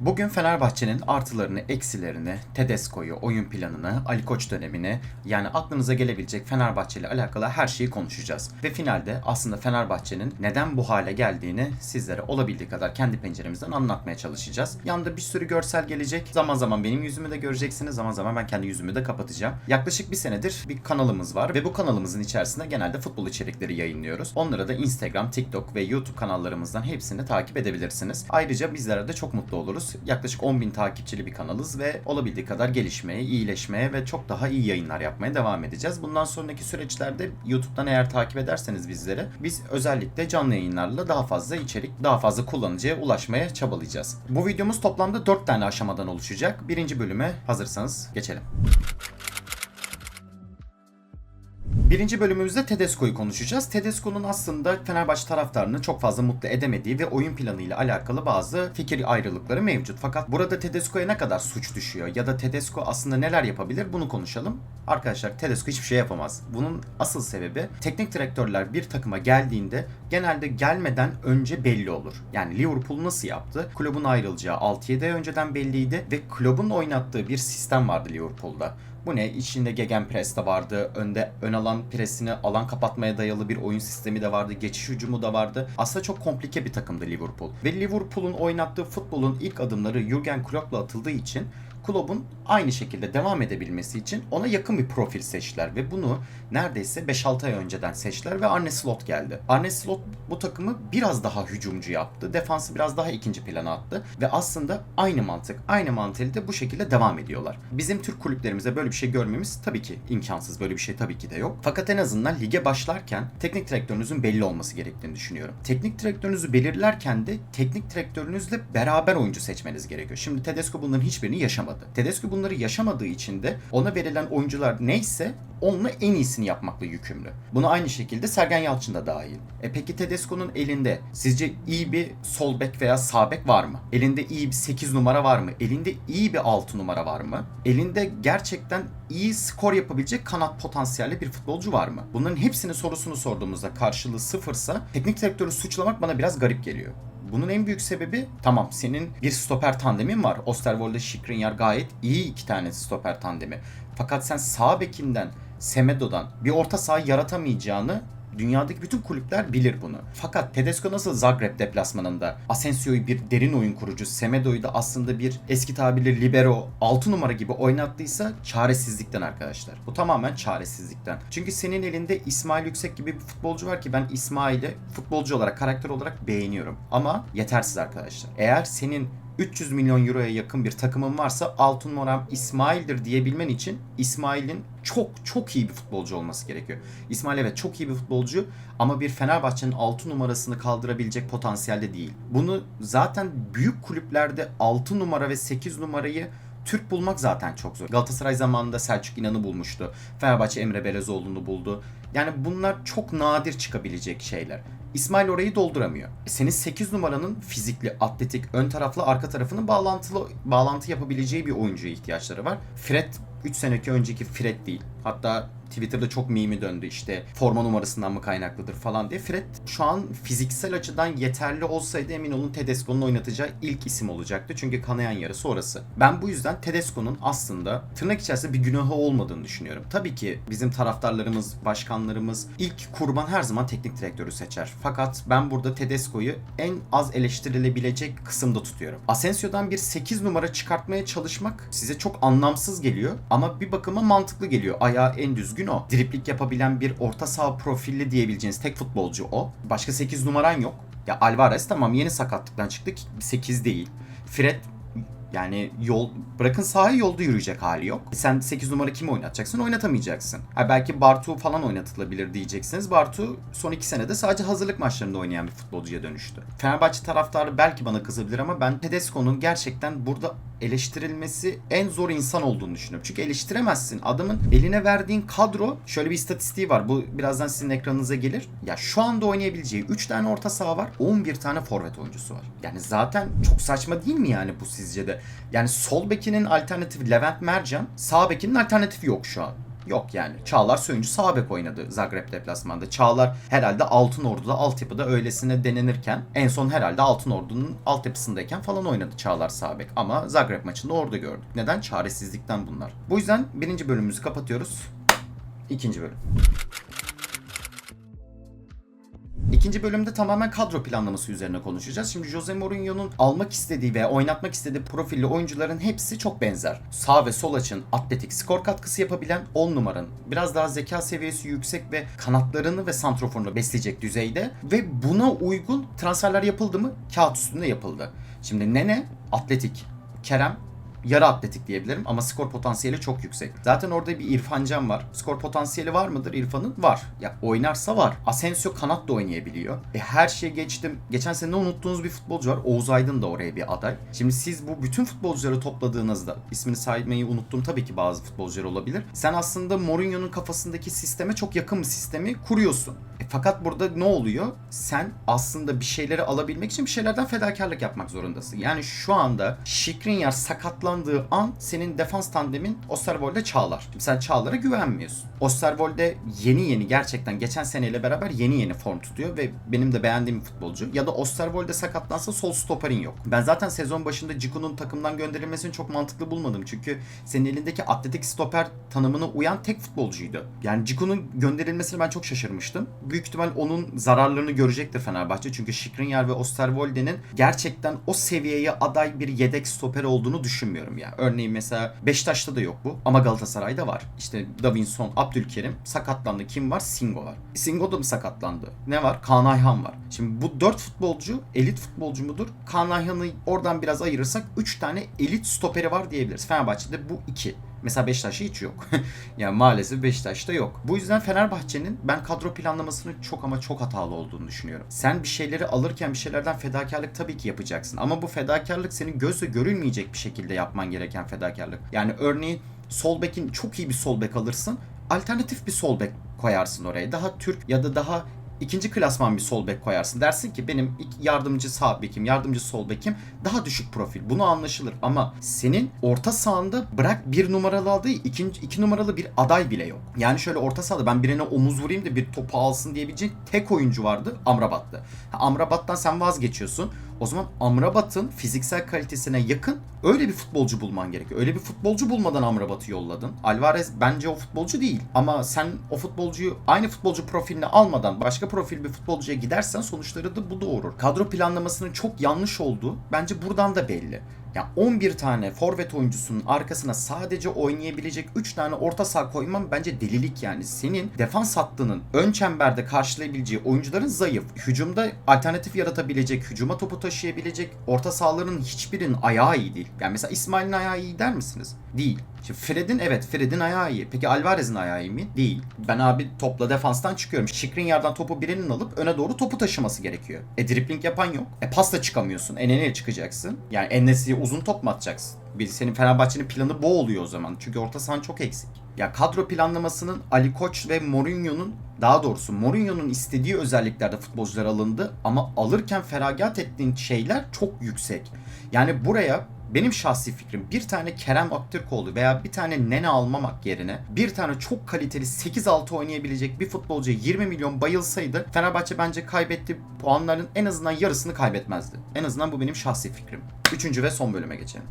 Bugün Fenerbahçe'nin artılarını, eksilerini, Tedesco'yu, oyun planını, Ali Koç dönemini yani aklınıza gelebilecek Fenerbahçe ile alakalı her şeyi konuşacağız. Ve finalde aslında Fenerbahçe'nin neden bu hale geldiğini sizlere olabildiği kadar kendi penceremizden anlatmaya çalışacağız. Yanında bir sürü görsel gelecek. Zaman zaman benim yüzümü de göreceksiniz. Zaman zaman ben kendi yüzümü de kapatacağım. Yaklaşık bir senedir bir kanalımız var ve bu kanalımızın içerisinde genelde futbol içerikleri yayınlıyoruz. Onlara da Instagram, TikTok ve YouTube kanallarımızdan hepsini takip edebilirsiniz. Ayrıca bizlere de çok mutlu oluruz. Yaklaşık 10.000 takipçili bir kanalız ve olabildiği kadar gelişmeye, iyileşmeye ve çok daha iyi yayınlar yapmaya devam edeceğiz. Bundan sonraki süreçlerde YouTube'dan eğer takip ederseniz bizleri biz özellikle canlı yayınlarla daha fazla içerik, daha fazla kullanıcıya ulaşmaya çabalayacağız. Bu videomuz toplamda 4 tane aşamadan oluşacak. Birinci bölüme hazırsanız geçelim. Birinci bölümümüzde Tedesco'yu konuşacağız. Tedesco'nun aslında Fenerbahçe taraftarını çok fazla mutlu edemediği ve oyun planıyla alakalı bazı fikir ayrılıkları mevcut. Fakat burada Tedesco'ya ne kadar suç düşüyor ya da Tedesco aslında neler yapabilir bunu konuşalım. Arkadaşlar Tedesco hiçbir şey yapamaz. Bunun asıl sebebi teknik direktörler bir takıma geldiğinde genelde gelmeden önce belli olur. Yani Liverpool nasıl yaptı? Kulübün ayrılacağı 6-7 ay önceden belliydi ve kulübün oynattığı bir sistem vardı Liverpool'da. Bu ne? İçinde gegenpress de vardı. Önde ön alan presini alan kapatmaya dayalı bir oyun sistemi de vardı. Geçiş hücumu da vardı. Aslında çok komplike bir takımdı Liverpool. Ve Liverpool'un oynattığı futbolun ilk adımları Jurgen Klopp'la atıldığı için Klopp'un aynı şekilde devam edebilmesi için ona yakın bir profil seçtiler ve bunu neredeyse 5-6 ay önceden seçtiler ve Arne Slot geldi. Arne Slot bu takımı biraz daha hücumcu yaptı. Defansı biraz daha ikinci plana attı ve aslında aynı mantık, aynı mantalitede bu şekilde devam ediyorlar. Bizim Türk kulüplerimize böyle bir şey görmemiz tabii ki imkansız. Böyle bir şey tabii ki de yok. Fakat en azından lige başlarken teknik direktörünüzün belli olması gerektiğini düşünüyorum. Teknik direktörünüzü belirlerken de teknik direktörünüzle beraber oyuncu seçmeniz gerekiyor. Şimdi Tedesco bunların hiçbirini yaşamadı. Tedesco bunları yaşamadığı için de ona verilen oyuncular neyse onunla en iyisini yapmakla yükümlü. Bunu aynı şekilde Sergen Yalçın da dahil. E peki Tedesco'nun elinde sizce iyi bir sol bek veya sağ bek var mı? Elinde iyi bir 8 numara var mı? Elinde iyi bir 6 numara var mı? Elinde gerçekten iyi skor yapabilecek kanat potansiyelli bir futbolcu var mı? Bunların hepsinin sorusunu sorduğumuzda karşılığı sıfırsa teknik direktörü suçlamak bana biraz garip geliyor. Bunun en büyük sebebi tamam senin bir stoper tandemin var. Osterwolde, Skriniar gayet iyi iki tane stoper tandemi. Fakat sen sağ bekinden Semedo'dan bir orta saha yaratamayacağını Dünyadaki bütün kulüpler bilir bunu. Fakat Tedesco nasıl Zagreb deplasmanında Asensio'yu bir derin oyun kurucu, Semedo'yu da aslında bir eski tabirle libero 6 numara gibi oynattıysa çaresizlikten arkadaşlar. Bu tamamen çaresizlikten. Çünkü senin elinde İsmail Yüksek gibi bir futbolcu var ki ben İsmail'i futbolcu olarak, karakter olarak beğeniyorum. Ama yetersiz arkadaşlar. Eğer senin 300 milyon euroya yakın bir takımın varsa altın numaram İsmail'dir diyebilmen için İsmail'in çok çok iyi bir futbolcu olması gerekiyor. İsmail evet çok iyi bir futbolcu ama bir Fenerbahçe'nin 6 numarasını kaldırabilecek potansiyelde değil. Bunu zaten büyük kulüplerde 6 numara ve 8 numarayı Türk bulmak zaten çok zor. Galatasaray zamanında Selçuk İnan'ı bulmuştu. Fenerbahçe Emre Belezoğlu'nu buldu. Yani bunlar çok nadir çıkabilecek şeyler. İsmail orayı dolduramıyor. Senin 8 numaranın fizikli, atletik, ön taraflı, arka tarafının bağlantılı bağlantı yapabileceği bir oyuncuya ihtiyaçları var. Fred 3 seneki önceki Fred değil. Hatta Twitter'da çok mimi döndü işte forma numarasından mı kaynaklıdır falan diye. Fred şu an fiziksel açıdan yeterli olsaydı emin olun Tedesco'nun oynatacağı ilk isim olacaktı. Çünkü kanayan yarısı orası. Ben bu yüzden Tedesco'nun aslında tırnak içerisinde bir günahı olmadığını düşünüyorum. Tabii ki bizim taraftarlarımız, başkanlarımız ilk kurban her zaman teknik direktörü seçer. Fakat ben burada Tedesco'yu en az eleştirilebilecek kısımda tutuyorum. Asensio'dan bir 8 numara çıkartmaya çalışmak size çok anlamsız geliyor ama bir bakıma mantıklı geliyor. Ayağı en düzgün o. Driplik yapabilen bir orta saha profilli diyebileceğiniz tek futbolcu o. Başka 8 numaran yok. Ya Alvarez tamam yeni sakatlıktan çıktı. 8 değil. Fred yani yol bırakın sahayı yolda yürüyecek hali yok. Sen 8 numara kimi oynatacaksın? Oynatamayacaksın. Ha belki Bartu falan oynatılabilir diyeceksiniz. Bartu son 2 senede sadece hazırlık maçlarında oynayan bir futbolcuya dönüştü. Fenerbahçe taraftarı belki bana kızabilir ama ben Tedesco'nun gerçekten burada eleştirilmesi en zor insan olduğunu düşünüyorum. Çünkü eleştiremezsin. Adamın eline verdiğin kadro şöyle bir istatistiği var. Bu birazdan sizin ekranınıza gelir. Ya şu anda oynayabileceği 3 tane orta saha var. 11 tane forvet oyuncusu var. Yani zaten çok saçma değil mi yani bu sizce de? Yani sol bekinin alternatifi Levent Mercan, sağ bekinin alternatifi yok şu an. Yok yani. Çağlar Söyüncü sağ bek oynadı Zagreb deplasmanda. Çağlar herhalde Altın Ordu'da altyapıda öylesine denenirken en son herhalde Altın Ordu'nun altyapısındayken falan oynadı Çağlar sağ bek. Ama Zagreb maçında orada gördük. Neden? Çaresizlikten bunlar. Bu yüzden birinci bölümümüzü kapatıyoruz. İkinci bölüm. İkinci bölümde tamamen kadro planlaması üzerine konuşacağız. Şimdi Jose Mourinho'nun almak istediği ve oynatmak istediği profilli oyuncuların hepsi çok benzer. Sağ ve sol açın atletik skor katkısı yapabilen 10 numaranın biraz daha zeka seviyesi yüksek ve kanatlarını ve santroforunu besleyecek düzeyde ve buna uygun transferler yapıldı mı? Kağıt üstünde yapıldı. Şimdi Nene atletik, Kerem yarı atletik diyebilirim ama skor potansiyeli çok yüksek. Zaten orada bir İrfan Can var. Skor potansiyeli var mıdır İrfan'ın? Var. Ya oynarsa var. Asensio kanat da oynayabiliyor. E her şeye geçtim. Geçen sene unuttuğunuz bir futbolcu var. Oğuz Aydın da oraya bir aday. Şimdi siz bu bütün futbolcuları topladığınızda ismini saymayı unuttum tabii ki bazı futbolcular olabilir. Sen aslında Mourinho'nun kafasındaki sisteme çok yakın bir sistemi kuruyorsun. Fakat burada ne oluyor? Sen aslında bir şeyleri alabilmek için bir şeylerden fedakarlık yapmak zorundasın. Yani şu anda Skriniar sakatlandığı an senin defans tandemin Osterwolde Çağlar. Şimdi sen Çağlar'a güvenmiyorsun. Osterwolde yeni yeni gerçekten geçen seneyle beraber yeni yeni form tutuyor ve benim de beğendiğim bir futbolcu. Ya da Osterwolde sakatlansa sol stoperin yok. Ben zaten sezon başında Ciku'nun takımdan gönderilmesini çok mantıklı bulmadım. Çünkü senin elindeki atletik stoper tanımına uyan tek futbolcuydu. Yani Ciku'nun gönderilmesine ben çok şaşırmıştım. Büyük ihtimal onun zararlarını görecektir Fenerbahçe. Çünkü Skriniar ve Osterwolde'nin gerçekten o seviyeye aday bir yedek stoper olduğunu düşünmüyorum ya. Örneğin mesela Beşiktaş'ta da yok bu ama Galatasaray'da var. İşte Davinson, Abdülkerim sakatlandı. Kim var? Singo var. Singo da mı sakatlandı? Ne var? Kaan Ayhan var. Şimdi bu dört futbolcu elit futbolcu mudur? Kaan Ayhan'ı oradan biraz ayırırsak 3 tane elit stoperi var diyebiliriz. Fenerbahçe'de bu 2. Mesela Beşiktaş'ta hiç yok. yani maalesef Beşiktaş'ta yok. Bu yüzden Fenerbahçe'nin ben kadro planlamasının çok ama çok hatalı olduğunu düşünüyorum. Sen bir şeyleri alırken bir şeylerden fedakarlık tabii ki yapacaksın. Ama bu fedakarlık senin gözle görülmeyecek bir şekilde yapman gereken fedakarlık. Yani örneğin sol bekin çok iyi bir sol bek alırsın. Alternatif bir sol bek koyarsın oraya. Daha Türk ya da daha ikinci klasman bir sol bek koyarsın. Dersin ki benim yardımcı sağ bekim, yardımcı sol bekim daha düşük profil. Bunu anlaşılır ama senin orta sahanda bırak bir numaralı adayı ikinci, iki numaralı bir aday bile yok. Yani şöyle orta sahada ben birine omuz vurayım da bir topu alsın diyebilecek tek oyuncu vardı Amrabat'tı. Ha, Amrabat'tan sen vazgeçiyorsun. O zaman Amrabat'ın fiziksel kalitesine yakın öyle bir futbolcu bulman gerekiyor. Öyle bir futbolcu bulmadan Amrabat'ı yolladın. Alvarez bence o futbolcu değil. Ama sen o futbolcuyu aynı futbolcu profiline almadan başka profil bir futbolcuya gidersen sonuçları da bu doğurur. Kadro planlamasının çok yanlış olduğu bence buradan da belli. Ya 11 tane forvet oyuncusunun arkasına sadece oynayabilecek 3 tane orta saha koyman bence delilik yani. Senin defans hattının ön çemberde karşılayabileceği oyuncuların zayıf. Hücumda alternatif yaratabilecek, hücuma topu taşıyabilecek orta sahaların hiçbirinin ayağı iyi değil. Yani mesela İsmail'in ayağı iyi der misiniz? Değil. Şimdi Fred'in evet Fred'in ayağı iyi. Peki Alvarez'in ayağı iyi mi? Değil. Ben abi topla defanstan çıkıyorum. Skriniar'dan topu birinin alıp öne doğru topu taşıması gerekiyor. E dripling yapan yok. E pasta çıkamıyorsun. E nereye çıkacaksın? Yani Enes'iye uzun top mu atacaksın? Bir senin Fenerbahçe'nin planı bu oluyor o zaman. Çünkü orta sahan çok eksik. Ya kadro planlamasının Ali Koç ve Mourinho'nun daha doğrusu Mourinho'nun istediği özelliklerde futbolcular alındı ama alırken feragat ettiğin şeyler çok yüksek. Yani buraya benim şahsi fikrim bir tane Kerem Aktürkoğlu veya bir tane Nene almamak yerine bir tane çok kaliteli 8-6 oynayabilecek bir futbolcuya 20 milyon bayılsaydı Fenerbahçe bence kaybetti puanların en azından yarısını kaybetmezdi. En azından bu benim şahsi fikrim. Üçüncü ve son bölüme geçelim.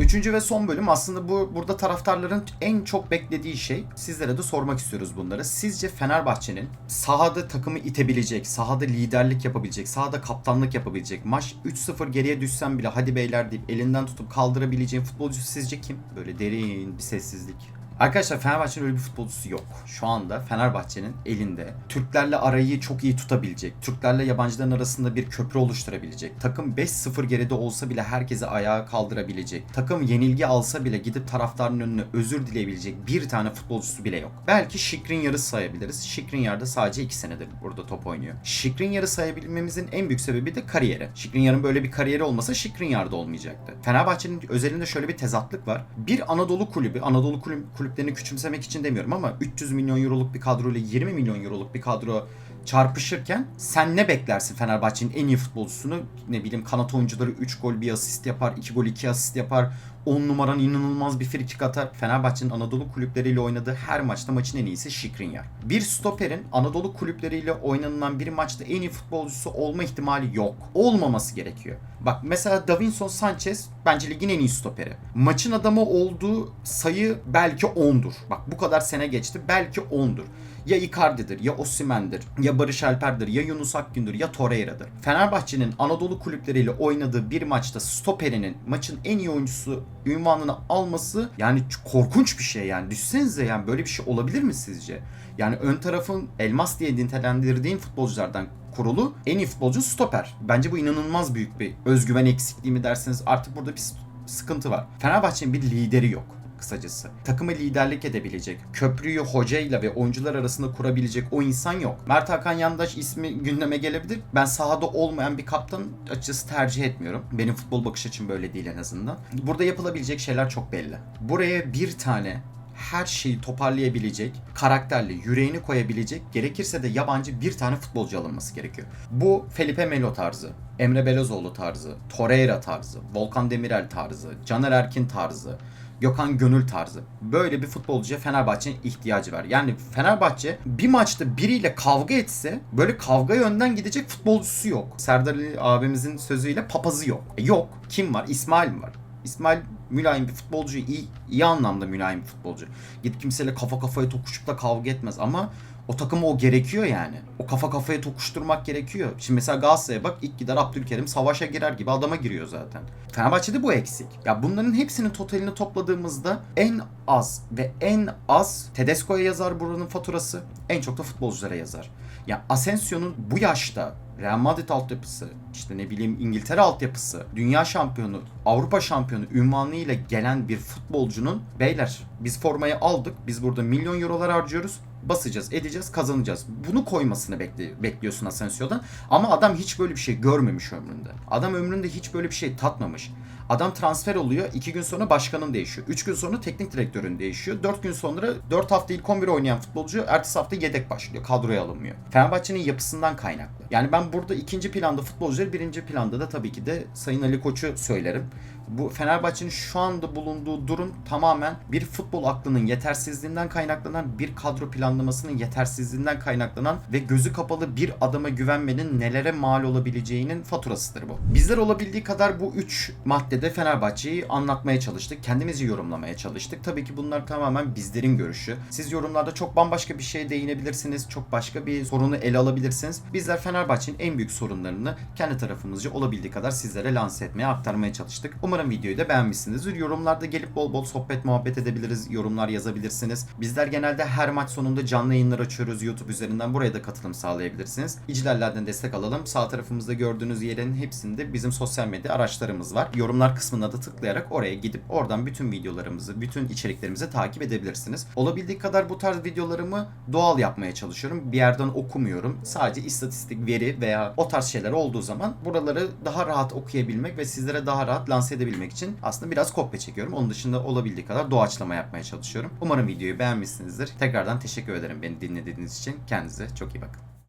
Üçüncü ve son bölüm aslında bu burada taraftarların en çok beklediği şey. Sizlere de sormak istiyoruz bunları. Sizce Fenerbahçe'nin sahada takımı itebilecek, sahada liderlik yapabilecek, sahada kaptanlık yapabilecek, maç 3-0 geriye düşsen bile hadi beyler deyip elinden tutup kaldırabileceğin futbolcu sizce kim? Böyle derin bir sessizlik. Arkadaşlar Fenerbahçe'nin öyle bir futbolcusu yok. Şu anda Fenerbahçe'nin elinde Türklerle arayı çok iyi tutabilecek, Türklerle yabancıların arasında bir köprü oluşturabilecek, takım 5-0 geride olsa bile herkesi ayağa kaldırabilecek, takım yenilgi alsa bile gidip taraftarın önüne özür dileyebilecek bir tane futbolcusu bile yok. Belki Skriniar'ı sayabiliriz. Skriniar da sadece 2 senedir burada top oynuyor. Skriniar'ı sayabilmemizin en büyük sebebi de kariyeri. Skriniar'ın böyle bir kariyeri olmasa Skriniar da olmayacaktı. Fenerbahçe'nin özelinde şöyle bir tezatlık var. Bir Anadolu kulübü, Anadolu kulübü kulüplerini küçümsemek için demiyorum ama 300 milyon euroluk bir kadro ile 20 milyon euroluk bir kadro çarpışırken sen ne beklersin Fenerbahçe'nin en iyi futbolcusunu? Ne bileyim kanat oyuncuları 3 gol bir asist yapar, 2 gol 2 asist yapar. 10 numaran inanılmaz bir frikik atar. Fenerbahçe'nin Anadolu kulüpleriyle oynadığı her maçta maçın en iyisi Şikrinyar. Bir stoperin Anadolu kulüpleriyle oynanılan bir maçta en iyi futbolcusu olma ihtimali yok. Olmaması gerekiyor. Bak mesela Davinson Sanchez bence ligin en iyi stoperi. Maçın adamı olduğu sayı belki 10'dur. Bak bu kadar sene geçti belki 10'dur. Ya Icardi'dir, ya Osimhen'dir, ya Barış Alper'dir, ya Yunus Akgün'dür, ya Torreira'dır. Fenerbahçe'nin Anadolu kulüpleriyle oynadığı bir maçta stoperinin maçın en iyi oyuncusu ünvanını alması yani korkunç bir şey yani. Düşünsenize yani böyle bir şey olabilir mi sizce? Yani ön tarafın elmas diye nitelendirdiğin futbolculardan kurulu en iyi futbolcu stoper. Bence bu inanılmaz büyük bir özgüven eksikliği mi derseniz artık burada bir sıkıntı var. Fenerbahçe'nin bir lideri yok kısacası. Takımı liderlik edebilecek, köprüyü hocayla ve oyuncular arasında kurabilecek o insan yok. Mert Hakan Yandaş ismi gündeme gelebilir. Ben sahada olmayan bir kaptan açıkçası tercih etmiyorum. Benim futbol bakış açım böyle değil en azından. Burada yapılabilecek şeyler çok belli. Buraya bir tane her şeyi toparlayabilecek, karakterli, yüreğini koyabilecek, gerekirse de yabancı bir tane futbolcu alınması gerekiyor. Bu Felipe Melo tarzı, Emre Belözoğlu tarzı, Torreira tarzı, Volkan Demirel tarzı, Caner Erkin tarzı, Gökhan Gönül tarzı. Böyle bir futbolcuya Fenerbahçe'nin ihtiyacı var. Yani Fenerbahçe bir maçta biriyle kavga etse böyle kavga yönden gidecek futbolcusu yok. Serdar Ali abimizin sözüyle papazı yok. E yok. Kim var? İsmail mi var? İsmail mülayim bir futbolcu, iyi, iyi anlamda mülayim bir futbolcu. Gidip kimseyle kafa kafaya tokuşup da kavga etmez ama o takıma o gerekiyor yani. O kafa kafaya tokuşturmak gerekiyor. Şimdi mesela Galatasaray'a bak ilk gider Abdülkerim savaşa girer gibi adama giriyor zaten. Fenerbahçe'de bu eksik. Ya bunların hepsinin totalini topladığımızda en az ve en az Tedesco'ya yazar buranın faturası. En çok da futbolculara yazar. Ya Asensio'nun bu yaşta Real Madrid altyapısı, işte ne bileyim İngiltere altyapısı, dünya şampiyonu, Avrupa şampiyonu ünvanıyla gelen bir futbolcunun beyler biz formayı aldık, biz burada milyon eurolar harcıyoruz, basacağız, edeceğiz, kazanacağız. Bunu koymasını bekli- bekliyorsun Asensio'dan. Ama adam hiç böyle bir şey görmemiş ömründe. Adam ömründe hiç böyle bir şey tatmamış. Adam transfer oluyor. iki gün sonra başkanın değişiyor. Üç gün sonra teknik direktörün değişiyor. Dört gün sonra dört hafta ilk 11 oynayan futbolcu ertesi hafta yedek başlıyor. Kadroya alınmıyor. Fenerbahçe'nin yapısından kaynaklı. Yani ben burada ikinci planda futbolcuları birinci planda da tabii ki de Sayın Ali Koç'u söylerim. Bu Fenerbahçe'nin şu anda bulunduğu durum tamamen bir futbol aklının yetersizliğinden kaynaklanan, bir kadro planlamasının yetersizliğinden kaynaklanan ve gözü kapalı bir adama güvenmenin nelere mal olabileceğinin faturasıdır bu. Bizler olabildiği kadar bu üç maddede Fenerbahçe'yi anlatmaya çalıştık. Kendimizi yorumlamaya çalıştık. Tabii ki bunlar tamamen bizlerin görüşü. Siz yorumlarda çok bambaşka bir şeye değinebilirsiniz. Çok başka bir sorunu ele alabilirsiniz. Bizler Fenerbahçe'nin en büyük sorunlarını kendi tarafımızca olabildiği kadar sizlere lanse etmeye, aktarmaya çalıştık. Umarım videoyu da beğenmişsinizdir. Yorumlarda gelip bol bol sohbet muhabbet edebiliriz. Yorumlar yazabilirsiniz. Bizler genelde her maç sonunda canlı yayınlar açıyoruz YouTube üzerinden. Buraya da katılım sağlayabilirsiniz. İcilerlerden destek alalım. Sağ tarafımızda gördüğünüz yerin hepsinde bizim sosyal medya araçlarımız var. Yorumlar kısmına da tıklayarak oraya gidip oradan bütün videolarımızı, bütün içeriklerimizi takip edebilirsiniz. Olabildiği kadar bu tarz videolarımı doğal yapmaya çalışıyorum. Bir yerden okumuyorum. Sadece istatistik, veri veya o tarz şeyler olduğu zaman buraları daha rahat okuyabilmek ve sizlere daha rahat lanse edebilmek için aslında biraz kopya çekiyorum. Onun dışında olabildiği kadar doğaçlama yapmaya çalışıyorum. Umarım videoyu beğenmişsinizdir. Tekrardan teşekkür ederim beni dinlediğiniz için. Kendinize çok iyi bakın.